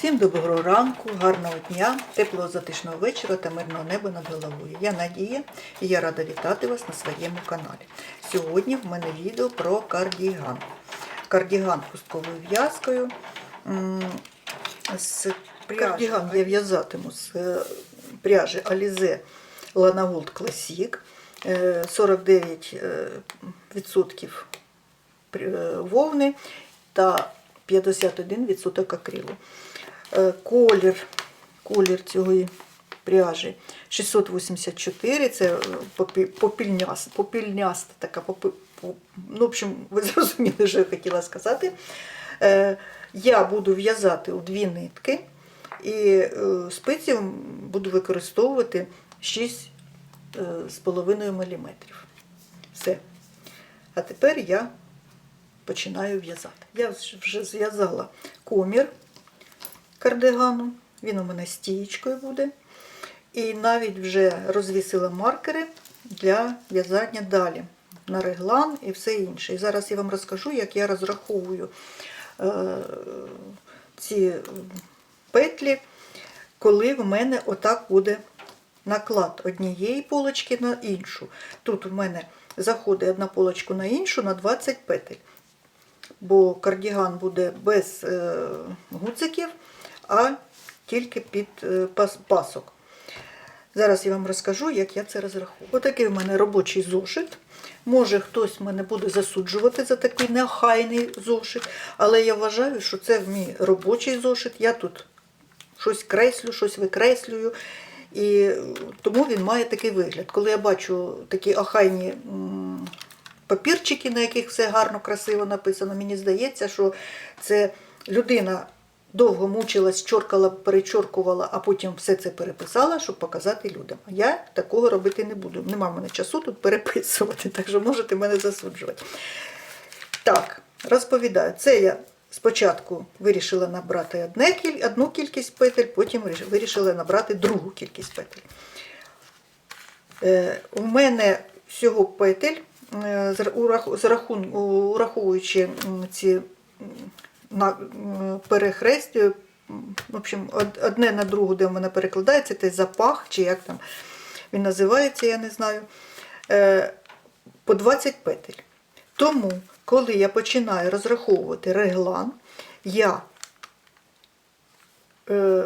Всім доброго ранку, гарного дня, теплого затишного вечора та мирного неба над головою. Я Надія і я рада вітати вас на своєму каналі. Сьогодні в мене відео про кардіган. Кардіган хустковою в'язкою. Кардіган я в'язатиму з е, пряжі Alize Lana Gold Classic. Е, 49% е, вовни та 51% акрилу. Е, Колір, колір цієї пряжі 684, це е, попільняста, попільняста така, попи- по- ну, в общем, ви зрозуміли, що я хотіла сказати. Е, Я буду в'язати у дві нитки і е, спиці буду використовувати 6,5 мм. Все. А тепер я починаю в'язати. Я вже зв'язала комір кардигану, він у мене стієчкою буде. І навіть вже розвісила маркери для в'язання далі на реглан і все інше. І зараз я вам розкажу, як я розраховую е, ці петлі, коли в мене отак буде наклад однієї полочки на іншу. Тут у мене заходить одна полочка на іншу на 20 петель. Бо кардіган буде без е, гудзиків, а тільки під е, пасок. Зараз я вам розкажу, як я це розрахую. Отакий в мене робочий зошит. Може, хтось мене буде засуджувати за такий неохайний зошит, але я вважаю, що це мій робочий зошит. Я тут щось креслю, щось викреслюю. І е, тому він має такий вигляд. Коли я бачу такі охайні папірчики, на яких все гарно, красиво написано, мені здається, що це людина довго мучилась, чоркала, перечоркувала, а потім все це переписала, щоб показати людям. Я такого робити не буду. Нема мене часу тут переписувати, так що можете мене засуджувати. Так, розповідаю. Це я спочатку вирішила набрати одне, одну кількість петель, потім вирішила набрати другу кількість петель. Е, у мене всього петель, е, ураховуючи ці на, м, перехрест, м, в общем, одне на другу, де в мене перекладається, це запах, чи як там він називається, я не знаю, е, по 20 петель. Тому, коли я починаю розраховувати реглан, я е,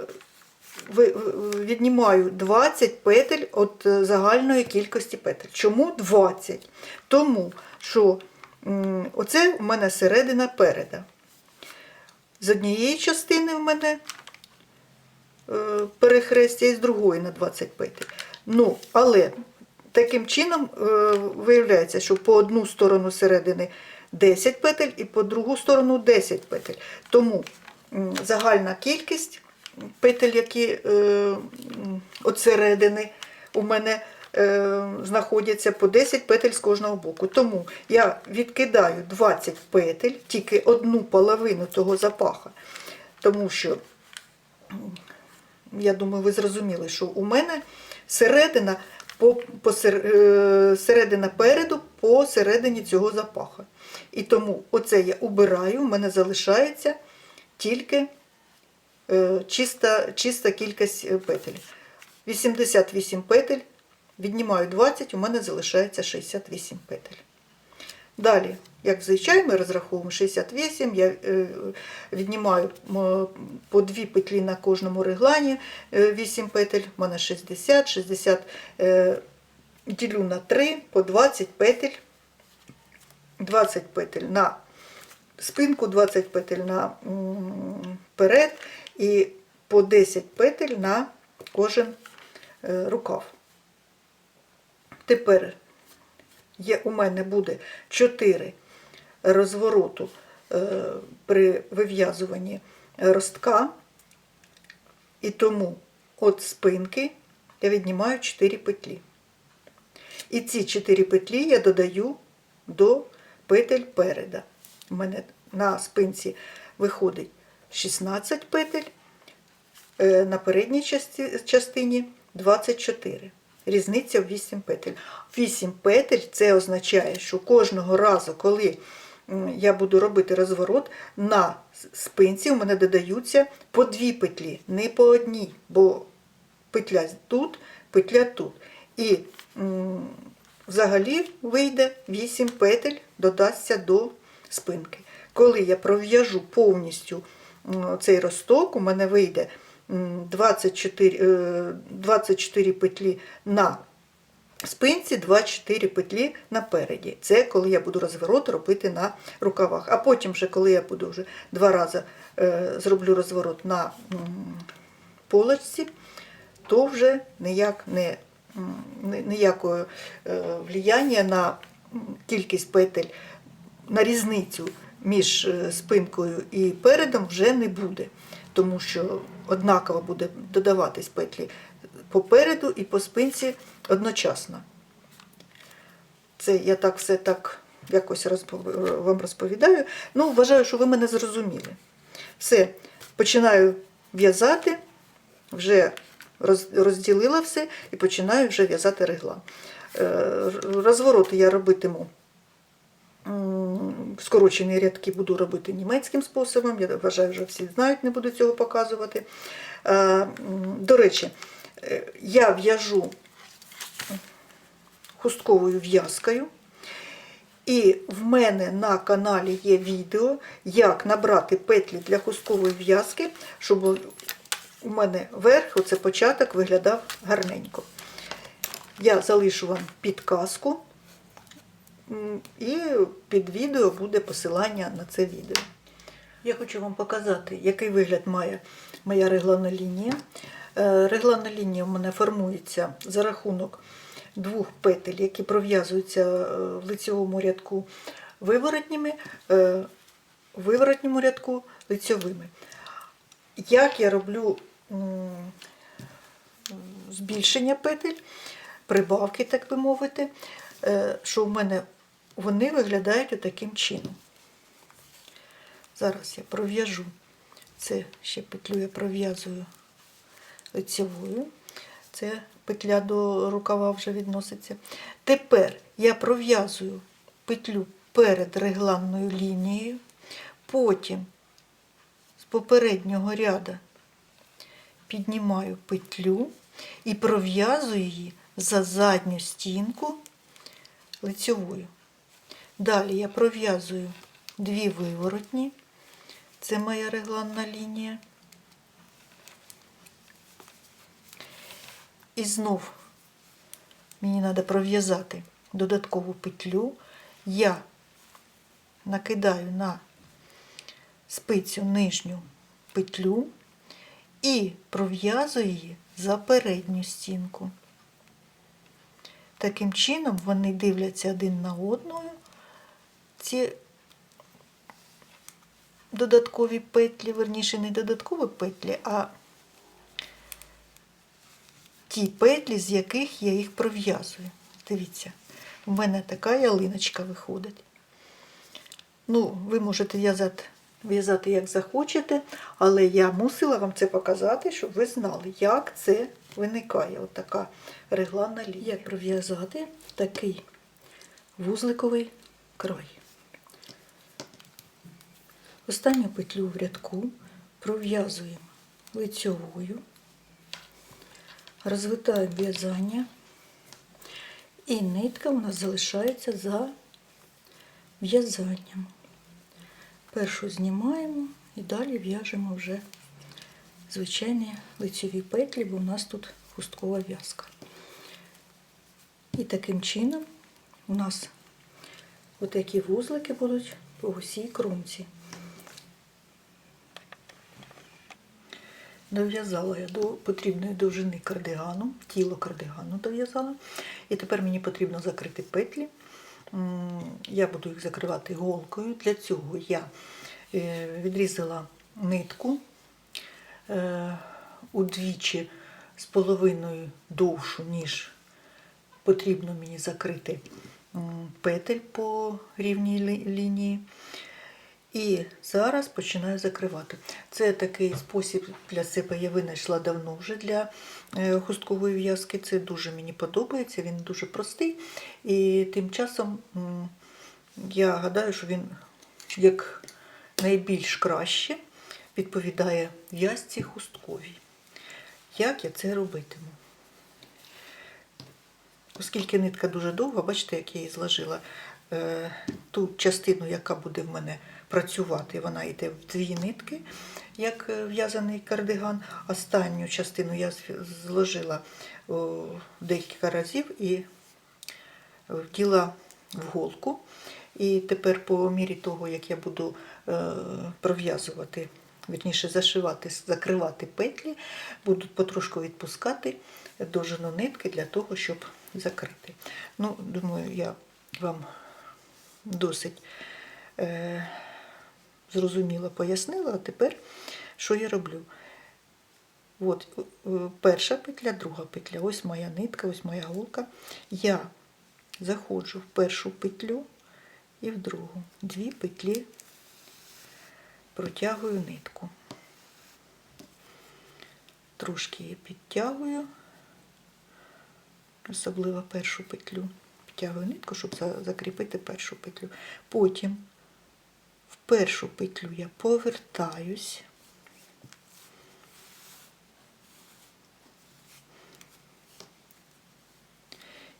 віднімаю 20 петель від е, загальної кількості петель. Чому 20? Тому що оце у мене середина переда. З однієї частини в мене е, перехрестя і з другої на 20 петель. Ну, але таким чином е, виявляється, що по одну сторону середини 10 петель і по другу сторону 10 петель. Тому загальна кількість петель, які е, от середини у мене знаходяться по 10 петель з кожного боку. Тому я відкидаю 20 петель, тільки одну половину того запаха. Тому що я думаю, ви зрозуміли, що у мене середина по, по е, середина переду по середині цього запаха. І тому оце я убираю, в мене залишається тільки е, чиста, чиста кількість е, петель. 88 петель, віднімаю 20, у мене залишається 68 петель. Далі, як звичайно, ми розраховуємо 68, я е, віднімаю по дві петлі на кожному реглані, е, 8 петель, у мене 60, 60 е, ділю на 3 по 20 петель, 20 петель на спинку, 20 петель на перед і по 10 петель на кожен е, рукав. Тепер є, у мене буде 4 розвороту е, при вив'язуванні ростка, і тому від спинки я віднімаю 4 петлі. І ці 4 петлі я додаю до петель переда. У мене на спинці виходить 16 петель, е, на передній частині 24. Різниця в 8 петель. 8 петель це означає, що кожного разу, коли я буду робити розворот на спинці, у мене додаються по дві петлі, не по одній, бо петля тут, петля тут. І взагалі вийде 8 петель, додасться до спинки. Коли я пров'яжу повністю цей росток, у мене вийде 24, е, 24 петлі на спинці, 24 петлі напереді. Це коли я буду розворот робити на рукавах. А потім, вже, коли я буду вже два рази е, зроблю розворот на полочці, то вже ніяк не, ніякого е, влияння на кількість петель, на різницю між е, спинкою і передом вже не буде, тому що однаково буде додаватись петлі попереду і по спинці одночасно. Це я так все так якось розпов- вам розповідаю. Ну, вважаю, що ви мене зрозуміли. Все, починаю в'язати, вже роз- розділила все і починаю вже в'язати реглан. Е, Розвороти я робитиму. Скорочені рядки буду робити німецьким способом. Я вважаю, що всі знають, не буду цього показувати. Е, До речі, е, я в'яжу хустковою в'язкою. І в мене на каналі є відео, як набрати петлі для хусткової в'язки, щоб у мене верх, оце початок, виглядав гарненько. Я залишу вам підказку, і під відео буде посилання на це відео. Я хочу вам показати, який вигляд має моя реглана лінія. Е, Реглана лінія у мене формується за рахунок двох петель, які пров'язуються е, в лицьовому рядку виворотніми, е, в виворотньому рядку лицьовими. Як я роблю збільшення петель, прибавки, так би мовити, е, що в мене вони виглядають отаким чином. Зараз я пров'яжу. Це ще петлю я пров'язую лицевою. Це петля до рукава вже відноситься. Тепер я пров'язую петлю перед регланною лінією, потім з попереднього ряда піднімаю петлю і пров'язую її за задню стінку лицевою. Далі я пров'язую дві виворотні. Це моя регланна лінія. І знов мені треба пров'язати додаткову петлю. Я накидаю на спицю нижню петлю і пров'язую її за передню стінку. Таким чином вони дивляться один на одного. Ці додаткові петлі, верніше не додаткові петлі, а ті петлі, з яких я їх пров'язую. Дивіться, у мене така ялиночка виходить. Ну, ви можете в'язати, в'язати як захочете, але я мусила вам це показати, щоб ви знали, як це виникає. Отака регланна лінія. Як пров'язати такий вузликовий край. Останню петлю в рядку пров'язуємо лицьовою, розвитаємо в'язання, і нитка у нас залишається за в'язанням. Першу знімаємо і далі в'яжемо вже звичайні лицьові петлі, бо у нас тут хусткова в'язка. І таким чином у нас отакі вузлики будуть по усій кромці. Дов'язала я до потрібної довжини кардигану, тіло кардигану дов'язала. І тепер мені потрібно закрити петлі. Я буду їх закривати голкою. Для цього я е, відрізала нитку е, удвічі з половиною довшу, ніж потрібно мені закрити петель по рівній лінії. І зараз починаю закривати. Це такий спосіб для себе я винайшла давно вже для е, хусткової в'язки. Це дуже мені подобається, він дуже простий. І тим часом я гадаю, що він як найбільш краще відповідає в'язці хустковій. Як я це робитиму? Оскільки нитка дуже довга, бачите, як я її зложила. Е, ту частину, яка буде в мене працювати, вона йде в дві нитки, як е, в'язаний кардиган. Останню частину я зложила декілька разів і вділа в голку. І тепер, по мірі того, як я буду е, пров'язувати, вірніше зашивати, закривати петлі, буду потрошку відпускати довжину нитки для того, щоб закрити. Ну, думаю, я вам досить е, зрозуміло пояснила, а тепер що я роблю? От е, перша петля, друга петля. Ось моя нитка, ось моя голка. Я заходжу в першу петлю і в другу. Дві петлі протягую нитку. Трошки її підтягую, особливо першу петлю. Підтягую нитку, щоб закріпити першу петлю. Потім в першу петлю я повертаюсь.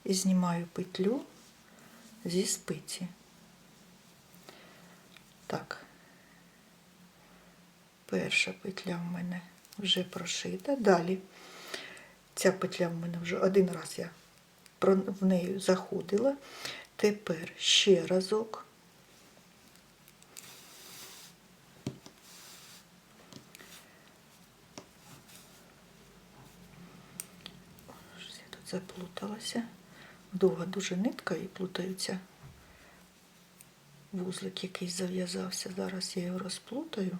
і знімаю петлю зі спиці. Так, перша петля в мене вже прошита. Далі ця петля в мене вже один раз я в неї заходила. Тепер ще разок. Щось я тут заплуталася. Довга дуже нитка і плутаються. Вузлик якийсь зав'язався. Зараз я його розплутаю.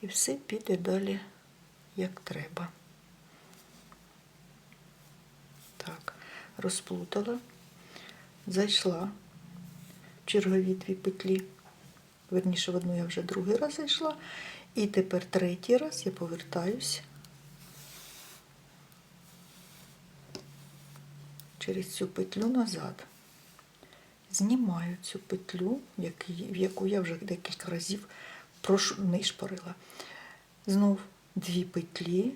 І все піде далі, як треба. Так, розплутала, зайшла в чергові дві петлі. Верніше, в одну я вже другий раз зайшла. І тепер третій раз я повертаюсь через цю петлю назад. Знімаю цю петлю, в яку я вже декілька разів нишпорила. Знов дві петлі.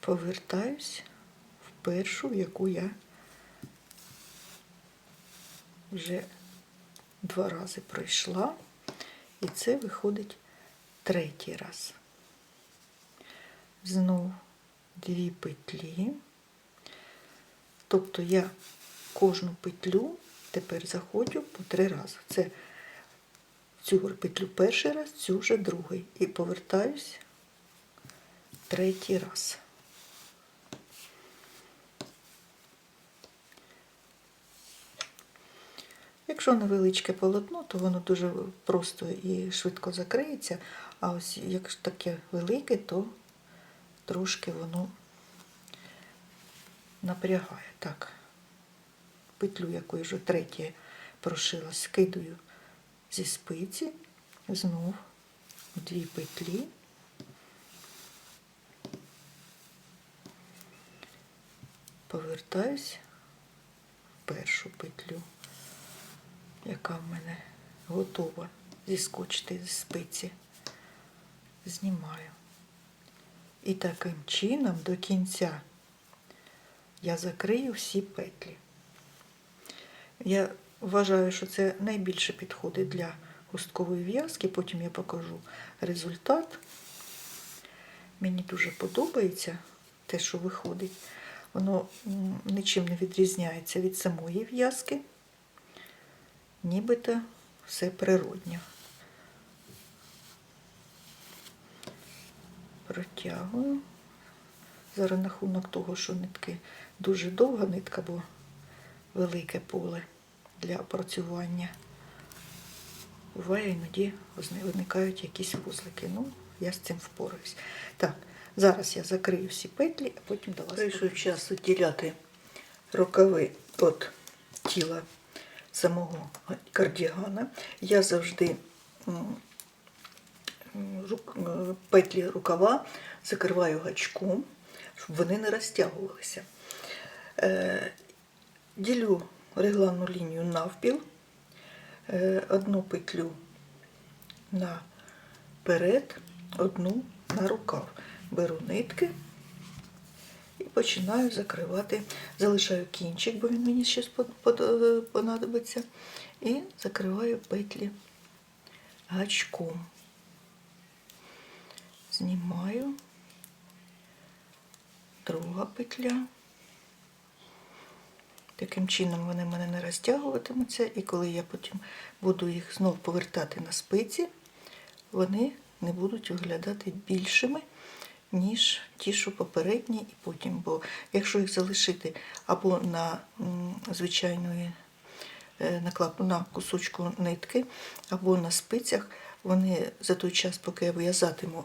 Повертаюсь в першу, в яку я вже два рази пройшла, і це виходить третій раз. Знов дві петлі. Тобто я кожну петлю тепер заходжу по три рази. Це цю петлю перший раз, цю вже другий. І повертаюсь третій раз. Якщо невеличке полотно, то воно дуже просто і швидко закриється. А ось якщо таке велике, то трошки воно напрягає. Так, петлю, яку я вже третє прошила, скидаю зі спиці, знов в дві петлі. Повертаюсь в першу петлю яка в мене готова зіскочити з спиці. Знімаю. І таким чином до кінця я закрию всі петлі. Я вважаю, що це найбільше підходить для хусткової в'язки, потім я покажу результат. Мені дуже подобається те, що виходить. Воно нічим не відрізняється від самої в'язки нібито все природньо. Протягую. За рахунок того, що нитки дуже довга нитка, бо велике поле для опрацювання. Буває, іноді виникають якісь вузлики. Ну, я з цим впораюсь. Так, зараз я закрию всі петлі, а потім до вас. Прийшов час відділяти рукави від тіла самого кардігана. Я завжди е, петлі рукава закриваю гачком, щоб вони не розтягувалися. Е, Ділю регланну лінію навпіл, е, одну петлю наперед, одну на рукав. Беру нитки починаю закривати. Залишаю кінчик, бо він мені ще понадобиться. І закриваю петлі гачком. Знімаю. Друга петля. Таким чином вони мене не розтягуватимуться, і коли я потім буду їх знов повертати на спиці, вони не будуть виглядати більшими, ніж ті, що попередні, і потім. Бо якщо їх залишити або на звичайної е, на, кусочку нитки, або на спицях, вони за той час, поки я в'язатиму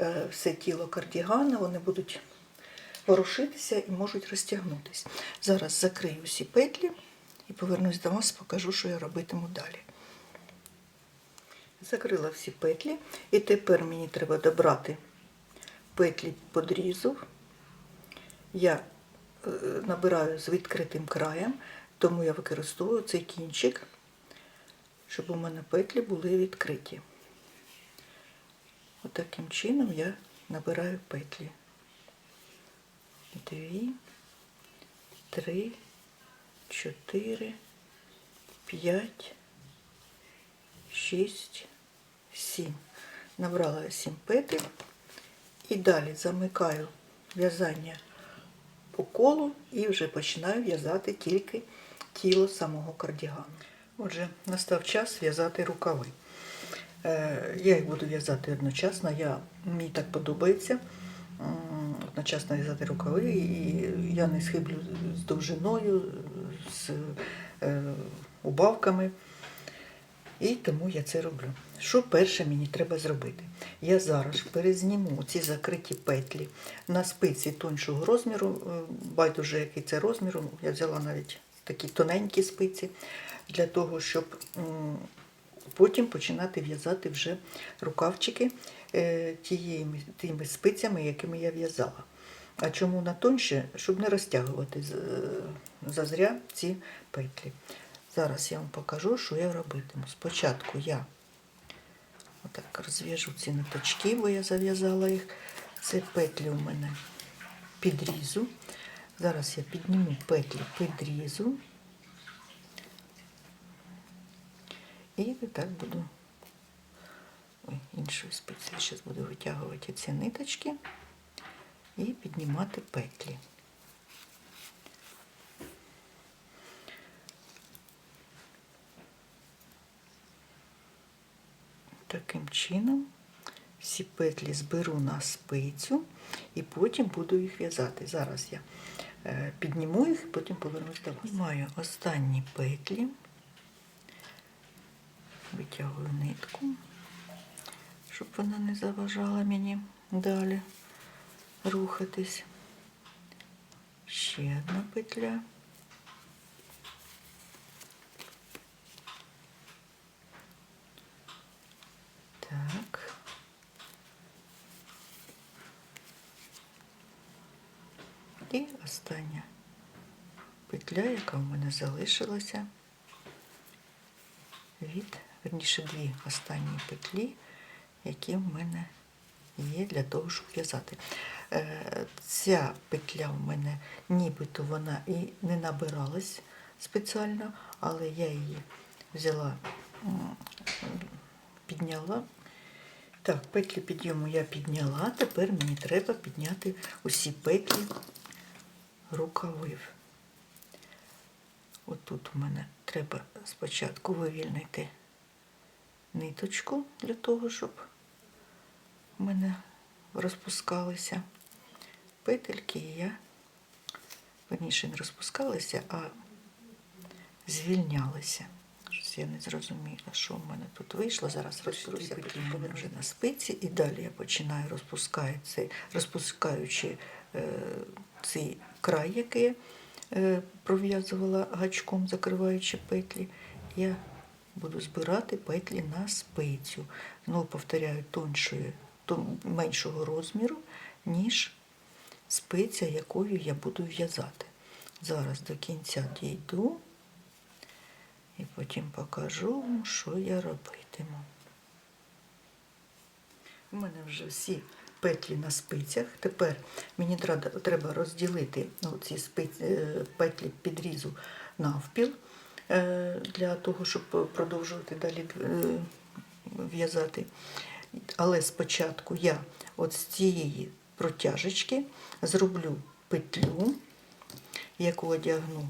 е, все тіло кардігана, вони будуть ворушитися і можуть розтягнутися. Зараз закрию всі петлі і повернусь до вас, покажу, що я робитиму далі. Закрила всі петлі, і тепер мені треба добрати петлі подрізу. Я е, набираю з відкритим краєм, тому я використовую цей кінчик, щоб у мене петлі були відкриті. Отаким чином я набираю петлі. Дві, три, чотири, п'ять, шість, сім. Набрала сім петель і далі замикаю в'язання по колу і вже починаю в'язати тільки тіло самого кардігану. Отже, настав час в'язати рукави. Е, Я їх буду в'язати одночасно. Я, мені так подобається одночасно в'язати рукави, і я не схиблю з довжиною, з е, убавками. І тому я це роблю. Що перше мені треба зробити? Я зараз перезніму ці закриті петлі на спиці тоншого розміру, е, байдуже який це розмір, я взяла навіть такі тоненькі спиці, для того, щоб потім починати в'язати вже рукавчики е, тими спицями, якими я в'язала. А чому на тонше? Щоб не розтягувати е, зазря ці петлі. Зараз я вам покажу, що я робитиму. Спочатку я отак розв'яжу ці ниточки, бо я зав'язала їх. Це петлі у мене підрізу. Зараз я підніму петлі підрізу. І так буду Ой, іншою спицею. Зараз буду витягувати ці ниточки і піднімати петлі. Таким чином всі петлі зберу на спицю і потім буду їх в'язати. Зараз я е, підніму їх і потім повернусь до вас. Маю останні петлі, витягую нитку, щоб вона не заважала мені далі рухатись. Ще одна петля. Так. І остання петля, яка в мене залишилася від, верніше, дві останні петлі, які в мене є для того, щоб в'язати. Е, Ця петля в мене нібито вона і не набиралась спеціально, але я її взяла, підняла. Так, петлі підйому я підняла, тепер мені треба підняти усі петлі рукавив. Отут у мене треба спочатку вивільнити ниточку для того, щоб у мене розпускалися петельки, і я, верніше, не розпускалися, а звільнялися. Щось я не зрозуміла, що в мене тут вийшло. Зараз розберуся, потім вже на спиці, і далі я починаю розпускати цей, розпускаючи е, цей край, який я е, пров'язувала гачком, закриваючи петлі. Я буду збирати петлі на спицю. Знову повторяю, тоншої, тон- меншого розміру, ніж спиця, якою я буду в'язати. Зараз до кінця дійду і потім покажу що я робитиму. У мене вже всі петлі на спицях. Тепер мені треба- розділити ці е, петлі підрізу навпіл е, для того, щоб продовжувати далі е, в'язати. Але спочатку я от з цієї протяжечки зроблю петлю, яку одягну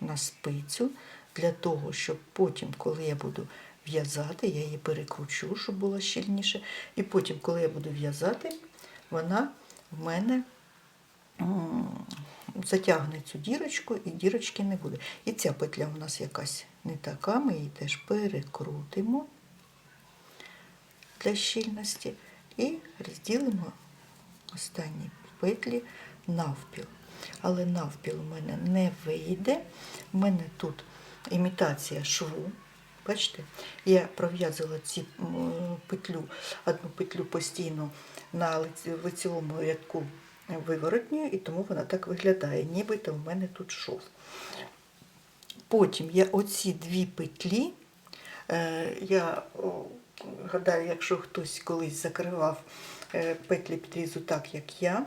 на спицю, для того, щоб потім, коли я буду в'язати, я її перекручу, щоб було щільніше. І потім, коли я буду в'язати, вона в мене затягне цю дірочку і дірочки не буде. І ця петля у нас якась не така, ми її теж перекрутимо для щільності і розділимо останні петлі навпіл. Але навпіл у мене не вийде. У мене тут імітація шву. Бачите, я пров'язала ці петлю, одну петлю постійно на лицевому рядку виворотньою, і тому вона так виглядає, нібито в мене тут шов. Потім я оці дві петлі, е, я гадаю, якщо хтось колись закривав е, петлі підрізу так, як я,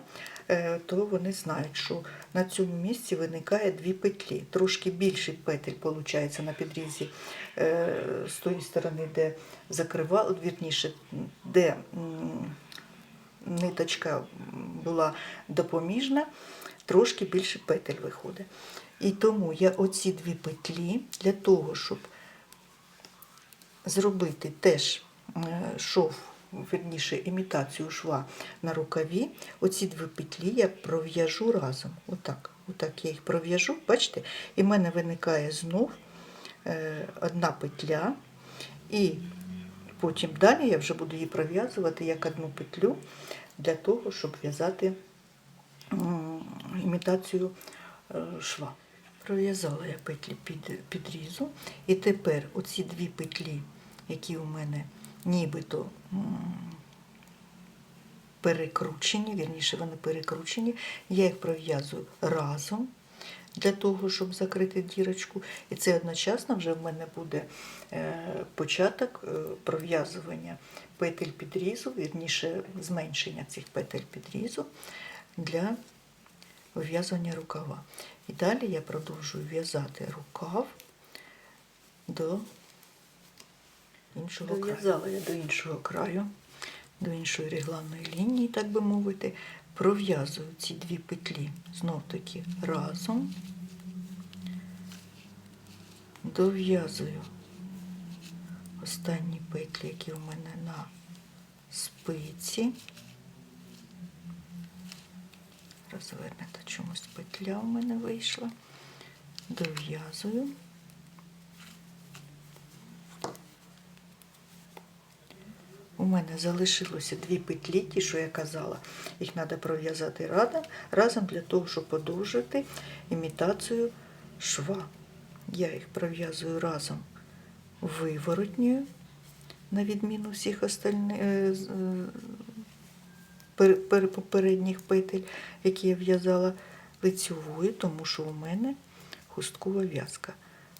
то вони знають, що на цьому місці виникає дві петлі. Трошки більше петель виходить на підрізі е, з тої сторони, де закривав, вірніше, де ниточка була допоміжна, трошки більше петель виходить. І тому я оці дві петлі для того, щоб зробити теж е, шов, вірніше, імітацію шва на рукаві, оці дві петлі я пров'яжу разом. Отак. Отак я їх пров'яжу, бачите, і в мене виникає знов е, одна петля, і потім далі я вже буду її пров'язувати як одну петлю для того, щоб в'язати імітацію е, шва. Пров'язала я петлі під, підрізу, і тепер оці дві петлі, які у мене нібито перекручені, вірніше вони перекручені, я їх пров'язую разом для того, щоб закрити дірочку. І це одночасно вже в мене буде е, початок е, пров'язування петель підрізу, вірніше зменшення цих петель підрізу для вив'язування рукава. І далі я продовжую в'язати рукав до іншого краю. Дов'язала я до іншого краю, до іншої регланної лінії, так би мовити. Пров'язую ці дві петлі знов таки разом, дов'язую останні петлі, які в мене на спиці. Розвернута чомусь петля у мене вийшла. Дов'язую. У мене залишилося дві петлі, ті, що я казала. Їх треба пров'язати разом, для того, щоб подовжити імітацію шва. Я їх пров'язую разом виворотньою, на відміну всіх остальних е, е, пер- пер- попередніх петель, які я в'язала лицьовою, тому що у мене хусткова в'язка.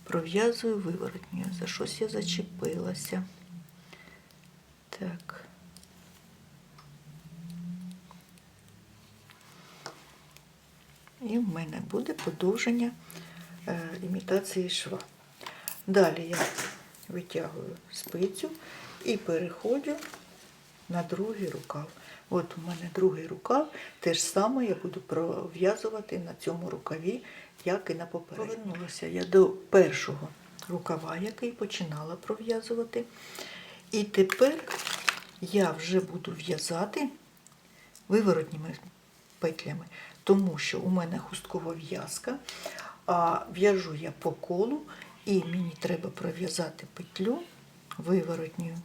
Пров'язую виворотньою. За щось я зачепилася. Так. І в мене буде подовження е, імітації шва. Далі я витягую спицю і переходжу на другий рукав. От у мене другий рукав, те ж саме я буду пров'язувати на цьому рукаві, як і на попередньому. Повернулася я до першого рукава, який починала пров'язувати. І тепер я вже буду в'язати виворотніми петлями, тому що у мене хусткова в'язка, а в'яжу я по колу, і мені треба пров'язати петлю виворотньою.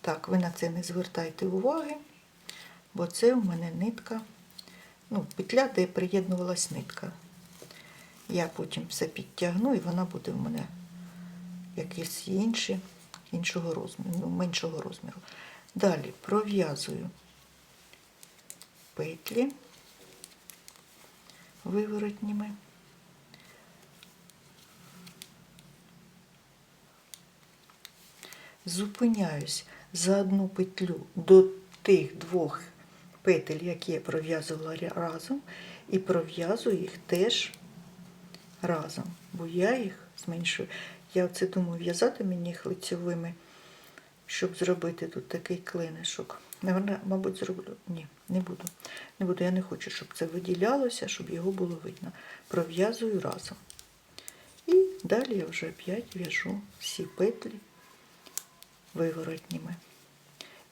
Так, ви на це не звертайте уваги, бо це у мене нитка, ну, петля, де приєднувалась нитка. Я потім все підтягну і вона буде в мене якісь інші, іншого розміру, ну, меншого розміру. Далі пров'язую петлі виворотніми. Зупиняюсь за одну петлю до тих двох петель, які я пров'язувала разом, і пров'язую їх теж разом, бо я їх зменшую. Я оце думаю, в'язати мені їх лицьовими, щоб зробити тут такий клинишок. Наверно, мабуть, зроблю. Ні, не буду. Не буду. Я не хочу, щоб це виділялося, щоб його було видно. Пров'язую разом. І далі я вже опять в'яжу всі петлі виворотніми.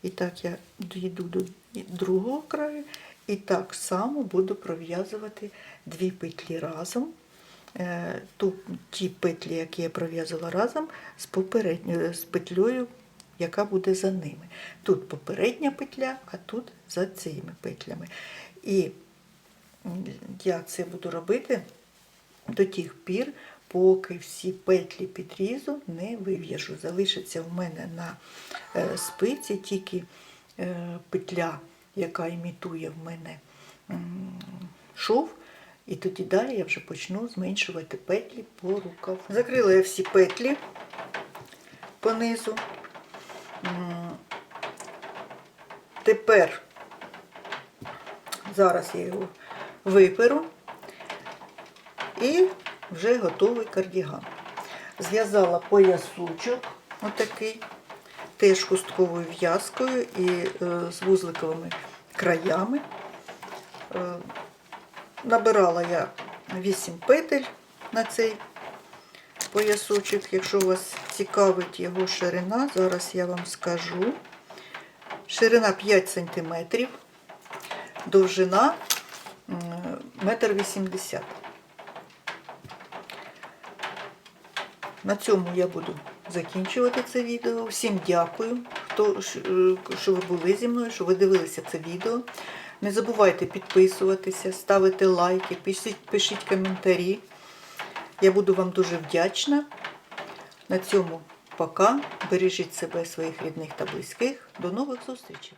І так я дійду до другого краю, і так само буду пров'язувати дві петлі разом. Е, Ту, ті петлі, які я пров'язала разом, з, попередньою, з петлею, яка буде за ними. Тут попередня петля, а тут за цими петлями. І я це буду робити до тих пір, поки всі петлі підрізу не вив'яжу. Залишиться в мене на е, спиці тільки е, петля, яка імітує в мене шов. І тоді далі я вже почну зменшувати петлі по рукаву. Закрила я всі петлі по низу. Тепер зараз я його виперу і вже готовий кардіган. Зв'язала поясучок, отакий, теж хустковою в'язкою і е, з вузликовими краями. Набирала я 8 петель на цей поясочок. Якщо вас цікавить його ширина, зараз я вам скажу. Ширина 5 см, довжина 1,80 м. На цьому я буду закінчувати це відео. Всім дякую, хто, е, що ви були зі мною, що ви дивилися це відео. Не забувайте підписуватися, ставити лайки, пишіть, пишіть коментарі. Я буду вам дуже вдячна. На цьому пока. Бережіть себе, своїх рідних та близьких. До нових зустрічей!